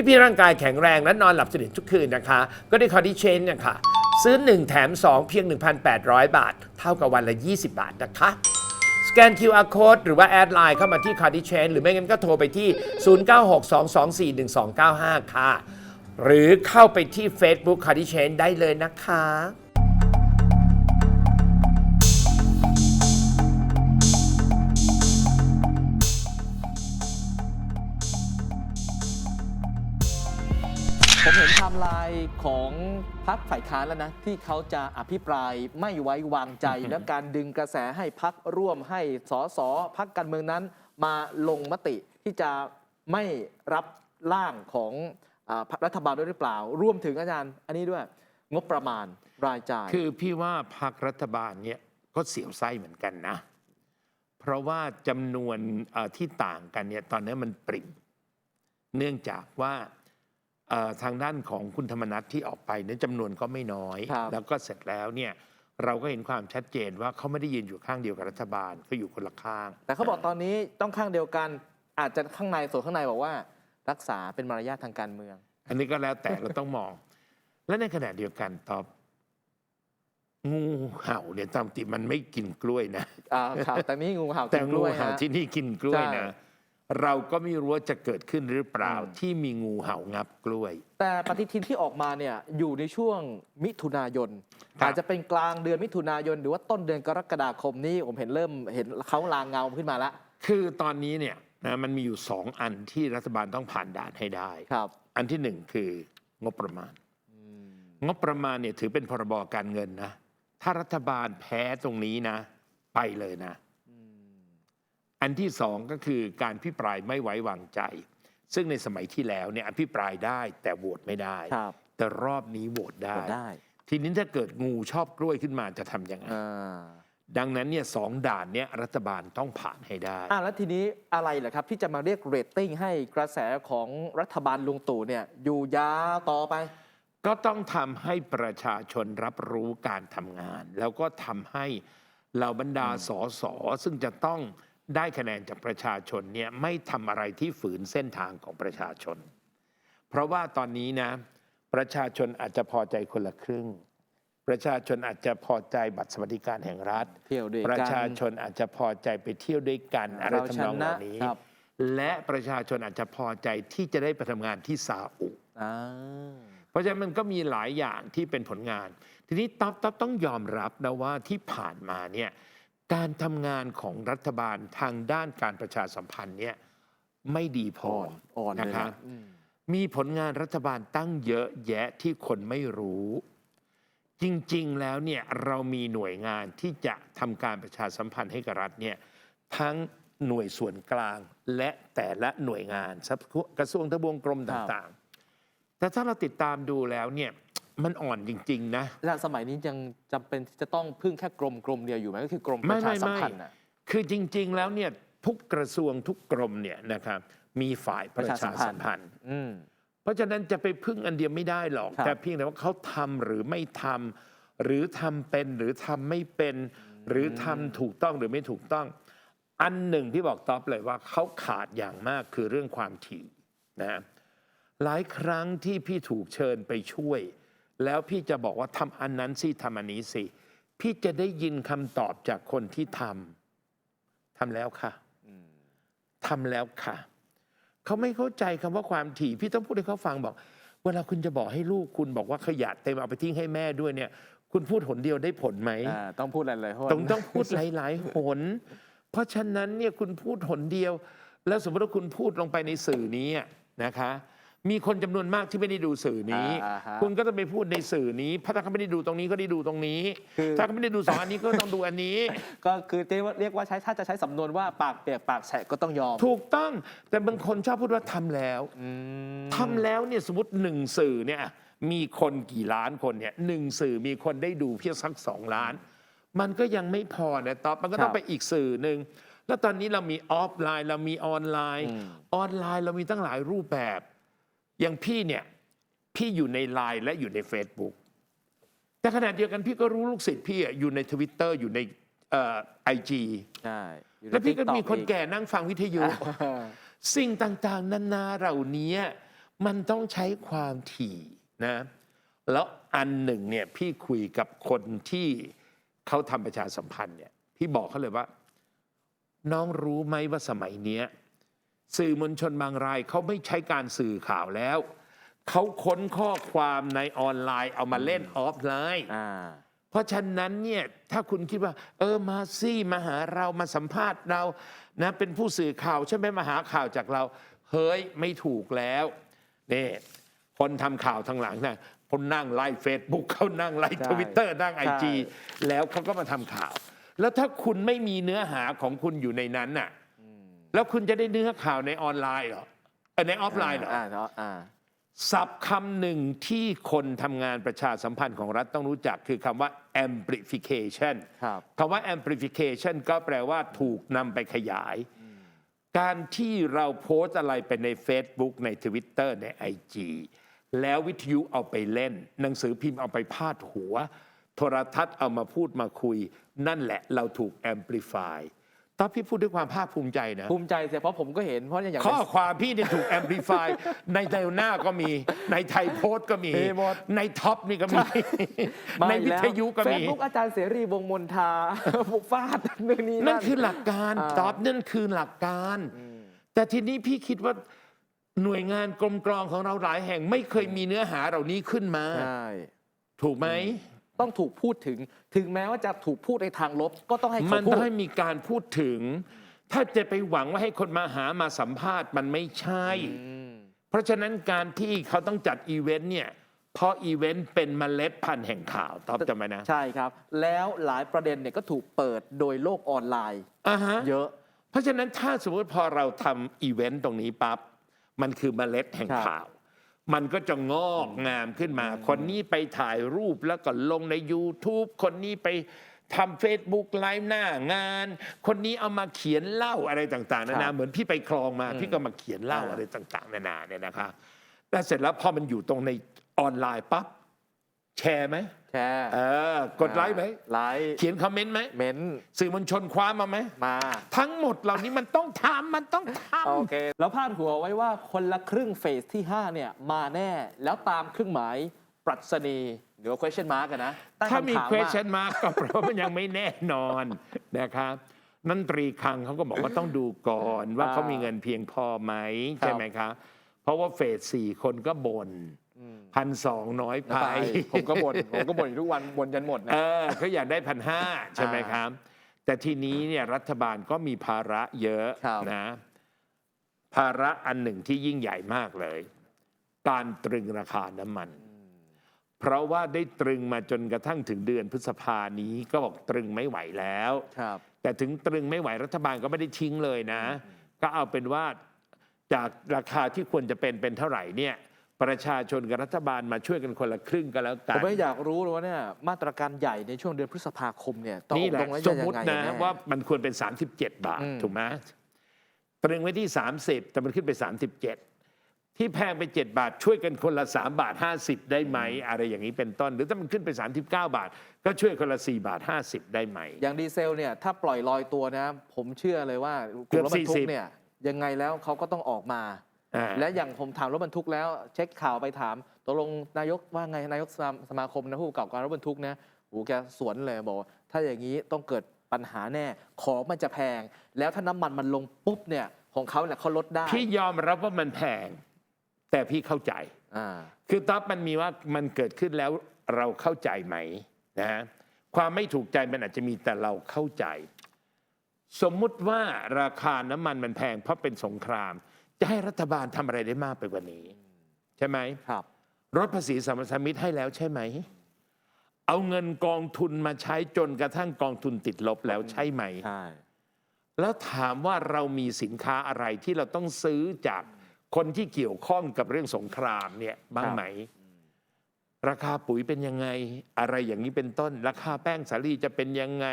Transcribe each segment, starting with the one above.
ที่พี่ร่างกายแข็งแรงและนอนหลับสนิททุกคืนนะคะ ก็ได้คอร์ดิเชนเนี่ยค่ะ ซื้อ 1 แถม 2 เพียง 1,800 บาท เท่ากับวันละ 20 บาทนะคะสแกน QR code หรือว่าแอดไลน์เข้ามาที่ c a r d i c h a n หรือไม่งั้นก็โทรไปที่ 0962241295 ค่ะ หรือเข้าไปที่ Facebook c a r d i c h a n ได้เลยนะคะ ผมเห็นไทม์ไลน์ของพรรคฝ่ายค้านแล้วนะ ที่เขาจะอภิปรายไม่ไว้วางใจ และการดึงกระแสให้พักร่วมให้สสพักการเมืองนั้น มาลงมติที่จะไม่รับร่างของอาพรรครัฐบาลด้วยหรือเปล่า รวมถึงอาจารย์ อันนี้ด้วยงบประมาณรายจ่าย คือพี่ว่าพรรครัฐบาลเนี่ยก็เสียวไส้เหมือนกันนะ เพราะว่าจำนวนเอ่อที่ต่างกันเนี่ยตอนนี้มันปริ่มเนื่องจากว่าเอ่อ ทางด้านของคุณธรรมนัฐที่ออกไปเนี่ยจำนวนก็ไม่น้อยครับแล้วก็เสร็จแล้วเนี่ยเราก็เห็นความชัดเจนว่าเขาไม่ได้ยืนอยู่ข้างเดียวกับรัฐบาลเขาอยู่คนละข้าง แต่เขาบอกตอนนี้ต้องข้างเดียวกัน อาจจะข้างในส่วนข้างในบอกว่า รักษาเป็นมารยาททางการเมือง อันนี้ก็แล้วแต่เราต้องมอง และในขณะเดียวกันตอบงูเห่าเนี่ยตามติมันไม่กินกล้วยนะอ่าข่าวแต่นี้งูเห่าแต่กินกงูล้วยเห่าฮะที่นี่กินกล้วยนะใช่ เราก็ไม่รู้ว่าจะเกิดขึ้นหรือเปล่าอืมที่มีงูเห่างับกล้วย แต่ปฏิทินที่ออกมาเนี่ยอยู่ในช่วงมิถุนายนครับอาจจะเป็นกลางเดือนมิถุนายน หรือว่าต้นเดือนกรกฎาคมนี้ผมเห็นเริ่มเห็นเขาลางเงาขึ้นมาแล้วคือตอนนี้เนี่ยนะมันมีอยู่สองอันที่รัฐบาลต้องผ่านด่านให้ได้ครับ อันที่หนึ่งคืองบประมาณงบประมาณเนี่ยถือเป็นพรบการเงินนะ ถ้ารัฐบาลแพ้ตรงนี้นะ ไปเลยนะ อันที่สองก็คือการพิปรายไม่ไว้วางใจ ซึ่งในสมัยที่แล้วเนี่ยอภิปรายได้แต่โหวตไม่ได้ ครับแต่รอบนี้โหวตได้กดได้ทีนี้ถ้าเกิดงูชอบกล้วยขึ้นมาจะทำยังไง อ่าดังนั้นเนี่ยสองด่านเนี่ยรัฐบาลต้องผ่านให้ได้ อ่าแล้วทีนี้อะไรเหรอครับ ที่จะมาเรียกเรตติ้งให้กระแสของรัฐบาลลุงตู่เนี่ยอยู่ยาวต่อไป ก็ต้องทำให้ประชาชนรับรู้การทำงาน แล้วก็ทำให้เหล่าบรรดาสสซึ่งจะต้อง ได้คะแนนจากประชาชนเนี่ยไม่ทำอะไรที่ฝืนเส้นทางของประชาชน เพราะว่าตอนนี้นะประชาชนอาจจะพอใจคนละครึ่ง ประชาชนอาจจะพอใจบัตรสวัสดิการแห่งรัฐเที่ยวด้วยกันประชาชนอาจจะพอใจไปเที่ยวด้วยกันอะไรเราทำนองเหล่านี้ชนะครับและประชาชนอาจจะพอใจที่จะได้ไปทำงานที่ซาอุอ่าเพราะฉะนั้นมันก็มีหลายอย่างที่เป็นผลงาน ทีนี้ต๊อบต๊อบต้องยอมรับนะว่าที่ผ่านมาเนี่ย การทำงานของรัฐบาลทางด้านการประชาสัมพันธ์เนี่ยไม่ดีพออ่อนอ่อนเลยนะครับนะอืมมีผลงานรัฐบาลตั้งเยอะแยะที่คนไม่รู้ จริงๆแล้วเนี่ยเรามีหน่วยงานที่จะทำการประชาสัมพันธ์ให้กับรัฐเนี่ยทั้งหน่วยส่วนกลางและแต่ละหน่วยงานกระทรวงทบวงกรมต่างๆ แต่ถ้าเราติดตามดูแล้วเนี่ย มันอ่อนจริง ๆ นะ แล้วสมัยนี้ยังจำเป็นที่จะต้องพึ่งแค่กรมกรมเดียวอยู่ไหมก็คือกรมปไม่ระชาไม่สัมไม่พันธ์น่ะ คือจริง ๆ แล้วเนี่ยทุกกระทรวงทุกกรมเนี่ยนะครับมีฝ่ายประชาสัมพันธ์ อืม เพราะฉะนั้นจะไปพึ่งอันเดียวไม่ได้หรอก ครับ แต่เพียงแต่ว่าเขาทำหรือไม่ทำหรือทำเป็นหรือทำไม่เป็น หรือทำถูกต้องหรือไม่ถูกต้อง อันหนึ่งที่บอกต๊อบเลยว่าเขาขาดอย่างมากคือเรื่องความถี่นะหลายครั้งที่พี่ถูกเชิญไปช่วย แล้วพี่จะบอกว่าทำอันนั้นสิทำอันนี้สิ พี่จะได้ยินคำตอบจากคนที่ทำทำแล้วค่ะทำแล้วค่ะ เขาไม่เข้าใจคำว่าความถี่ พี่ต้องพูดให้เขาฟังบอก เวลาคุณจะบอกให้ลูกคุณบอกว่าขยะเต็มเอาไปทิ้งให้แม่ด้วยเนี่ย คุณพูดหนเดียวได้ผลไหมอ่าต้องพูดอะไรๆหนต้องต้องพูดหลายๆหน เพราะฉะนั้นเนี่ยคุณพูดหนเดียว แล้วสมมติว่าคุณพูดลงไปในสื่อนี้อะนะคะ มีคนจำนวนมากที่ไม่ได้ดูสื่อนี้ อ่าฮะคุณก็ต้องไปพูดในสื่อนี้เพราะถ้าเขาไม่ได้ดูตรงนี้ก็ได้ดูตรงนี้ คือ ถ้าเขาไม่ได้ดูสองอันนี้ก็ต้องดูอันนี้ ก็คือเรียกว่าเรียกว่าใช้ถ้าจะใช้สำนวนว่าปากเปียกปากแฉะก็ต้องยอมถูกต้องแต่บางคนชอบพูดว่าทำแล้วอืมทำแล้วเนี่ยสมมติหนึ่งสื่อเนี่ยมีคนกี่ล้านคนเนี่ยหนึ่งสื่อมีคนได้ดูเพียงสักสองล้าน มันก็ยังไม่พอนะต๊อบมันก็ต้องไปอีกสื่อหนึ่งแล้วตอนนี้เรามีออฟไลน์ เรามีออนไลน์ ออนไลน์เรามีตั้งหลายรูปแบบ อย่างพี่เนี่ยพี่อยู่ในไลน์และอยู่ใน Facebook แต่ขณะเดียวกันพี่ก็รู้ลูกศิษย์พี่อะอยู่ในทวิตเตอร์อยู่ในไอจีใช่อยู่ในแล้วพี่ก็ TikTok มีคนอีแก่นั่งฟังวิทยุอ่าสิ่งต่างๆ นานาเหล่านี้มันต้องใช้ความถี่นะแล้วอันหนึ่งเนี่ยพี่คุยกับคนที่เขาทำประชาสัมพันธ์เนี่ยพี่บอกเขาเลยว่า น้องรู้ไหมว่าสมัยเนี้ย สื่อมวลชนบางรายเขาไม่ใช้การสื่อข่าวแล้ว เขาค้นข้อความในออนไลน์เอามาเล่นออฟไลน์ อ่า เพราะฉะนั้นเนี่ยถ้าคุณคิดว่า เออมาซี่มาหาเรามาสัมภาษณ์เรานะเป็นผู้สื่อข่าวใช่ไหมมาหาข่าวจากเรา เฮ้ยไม่ถูกแล้วนี่คนทำข่าวทางหลังนะคนนั่งไลฟ์เฟซบุ๊กเขานั่งไลฟ์ใช่ทวิตเตอร์นั่งไอใช่จีแล้วเขาก็มาทำข่าว แล้วถ้าคุณไม่มีเนื้อหาของคุณอยู่ในนั้นน่ะ แล้วคุณจะได้เนื้อข่าวในออนไลน์เหรอเออในออฟไลน์เหรอ อ่าเนาะอ่าศัพท์คำหนึ่งที่คนทำงานประชาสัมพันธ์ของรัฐต้องรู้จักคือคำว่า amplification ครับ คำว่า amplification ก็แปลว่าถูกนำไปขยาย การที่เราโพสต์อะไรไปใน Facebook ใน Twitter ใน IG แล้ววิทยุเอาไปเล่น หนังสือพิมพ์เอาไปพาดหัว โทรทัศน์เอามาพูดมาคุย นั่นแหละเราถูก amplify ตอนพี่พูดด้วยความภาคภูมิใจนะภูมิใจเสียเพราะผมก็เห็นเพราะอย่างข้อความพี่เนี่ยถูก amplify ในไดหน้าก็มี ในไทยโพสต์ก็มีมีหมดในท็อปนี่ก็มี ในวิทยุก็เฟมีซบุ๊กอาจารย์เสรีวงศ์มนทาบุกฟาดนู่นนี่นั่นคือหลักการอ่าท็อปนั่นคือหลักการ แต่ทีนี้พี่คิดว่าหน่วยงานกรมกรองของเราหลายแห่งไม่เคยมีเนื้อหาเหล่านี้ขึ้นมาใช่ถูกไหม ต้องถูกพูดถึง ถึงแม้ว่าจะถูกพูดในทางลบ ก็ต้องให้มัเขานพูต้ด องให้มีการพูดถึง ถ้าจะไปหวังว่าให้คนมาหามาสัมภาษณ์มันไม่ใช่ เพราะฉะนั้นการที่เขาต้องจัดอีเวนต์เนี่ยเพราะอีเวนต์เป็นเมล็ดพันธุ์แห่งข่าวตอบจำไหมนะใช่ครับ แล้วหลายประเด็นเนี่ยก็ถูกเปิดโดยโลกออนไลน์ อ่าฮะ เยอะ เพราะฉะนั้นถ้าสมมติพอเราทำอีเวนต์ตรงนี้ปั๊บมันคือเมล็ดแห่งครับ ข่าว มันก็จะงอกงามขึ้นมา คนนี้ไปถ่ายรูปแล้วก็ลงใน YouTube คนนี้ไปทำ Facebook ไลฟ์หน้างาน คนนี้เอามาเขียนเล่าอะไรต่าง ๆ นาครันาบเหมือนพี่ไปคลองมา พี่ก็มาเขียนเล่าอ่าอะไรต่าง ๆ นานาเนี่ยนะคะแล้วเสร็จแล้วพอมันอยู่ตรงในออนไลน์ปั๊บ แชร์ไหมแชร์เออกดไลค์ไหมไลค์เขียนคอมเมนต์ไหมเม้นต์สื่อมวลชนคว้ามาไหมมา ทั้งหมดเหล่านี้มันต้องทำมันต้องทำโอเค แล้วพาดหัวไว้ว่าคนละครึ่งเฟสที่ 5 เนี่ย มาแน่แล้วตามเครื่องหมายปรัชนีหรือว่า question mark กันนะตั้งถ้ามีคำถามว่า question mark ก็เพราะมันยังไม่แน่นอนนะครับนันตรีคลังเขาก็บอกว่าต้องดูก่อนว่าอ่าเขามีเงินเพียงพอไหมครับใช่ไหมครับเพราะว่าเฟสสี่คนก็บน่น พันสองน้อยไปไป ผมก็บ่นผมก็บ่นอยู่ทุกวันบ่นจนหมดนะเออเขาอยากได้พันห้าใช่ไหมครับ แต่ทีนี้เนี่ยรัฐบาลก็มีภาระเยอะครับนะ ภาระอันหนึ่งที่ยิ่งใหญ่มากเลย การตรึงราคาน้ำมัน เพราะว่าได้ตรึงมาจนกระทั่งถึงเดือนพฤษภานี้ก็บอกตรึงไม่ไหวแล้วครับแต่ถึงตรึงไม่ไหวรัฐบาลก็ไม่ได้ทิ้งเลยนะ ก็เอาเป็นว่าจากราคาที่ควรจะเป็นเป็นเท่าไหร่เนี่ย ประชาชนกับรัฐบาลมาช่วยกันคนละครึ่งก็แล้วกัผนมไม่อยากรู้เลยว่าเนี่ยมาตรการใหญ่ในช่วงเดือนพฤษภาคมเนี่ยต้องนี่แหละลงแล้วสจะมยัมงติไงนะแว่ามันควรเป็น 37 บาท อืม ถูกไหมตรึงไว้ที่ 30 แต่มันขึ้นไป 37 ที่แพงไป 7 บาท ช่วยกันคนละ 3 บาท 50 ได้ไหม อะไรอย่างนี้เป็นต้น หรือถ้ามันขึ้นไป 39 บาท ก็ช่วยคนละ 4 บาท 50 ได้ไหม อย่างดีเซลเนี่ยถ้าปล่อยลอยตัวนะ ผมเชื่อเลยว่ากเกืลุ่มอบรถบรรทุก40เนี่ยยังไงแล้วเขาก็ต้องออกมา อ่า และอย่างผมถามรถบรรทุกแล้วเช็คข่าวไปถามตกลงนายกว่าไงนายกสมาสมาคมนะผู้ประกอบการรถบรรทุกนะโอ้แกสวนเลยบอกว่าถ้าอย่างนี้ต้องเกิดปัญหาแน่ ของมันจะแพง แล้วถ้าน้ำมันมันลงปุ๊บเนี่ยของเขาเนี่ยเขาลดได้พี่ยอมรับว่ามันแพง แต่พี่เข้าใจ อ่าคือต๊อบมันมีว่ามันเกิดขึ้นแล้วเราเข้าใจไหมนะความไม่ถูกใจมันอาจจะมีแต่เราเข้าใจ สมมุติว่าราคาน้ำมันมันแพงเพราะเป็นสงคราม จะให้รัฐบาลทำอะไรได้มากไปกว่านี้ ใช่ไหม ครับ ลดภาษีสรรพสามิตให้แล้วใช่ไหม เอาเงินกองทุนมาใช้จนกระทั่งกองทุนติดลบแล้วใช่ไหม ใช่ แล้วถามว่าเรามีสินค้าอะไรที่เราต้องซื้อจากคนที่เกี่ยวข้องกับเรื่องสงครามเนี่ยบ้างไหม ราคาปุ๋ยเป็นยังไง อะไรอย่างนี้เป็นต้น ราคาแป้งสาลีจะเป็นยังไง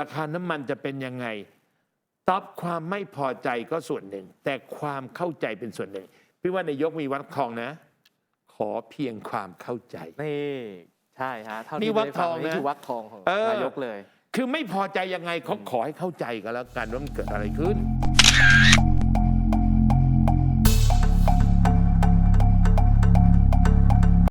ราคาน้ำมันจะเป็นยังไง ตอบความไม่พอใจก็ส่วนหนึ่ง แต่ความเข้าใจเป็นส่วนหนึ่ง พี่ว่านายกมีวัดทองนะ ขอเพียงความเข้าใจ นี่ใช่ฮะเท่านี่ที่วักได้ฟัทองนี่นะคือวักทองของเออ นายกเลย คือไม่พอใจยังไงเขาขอให้เข้าใจก็แล้วกันว่ามันเกิดอะไรขึ้น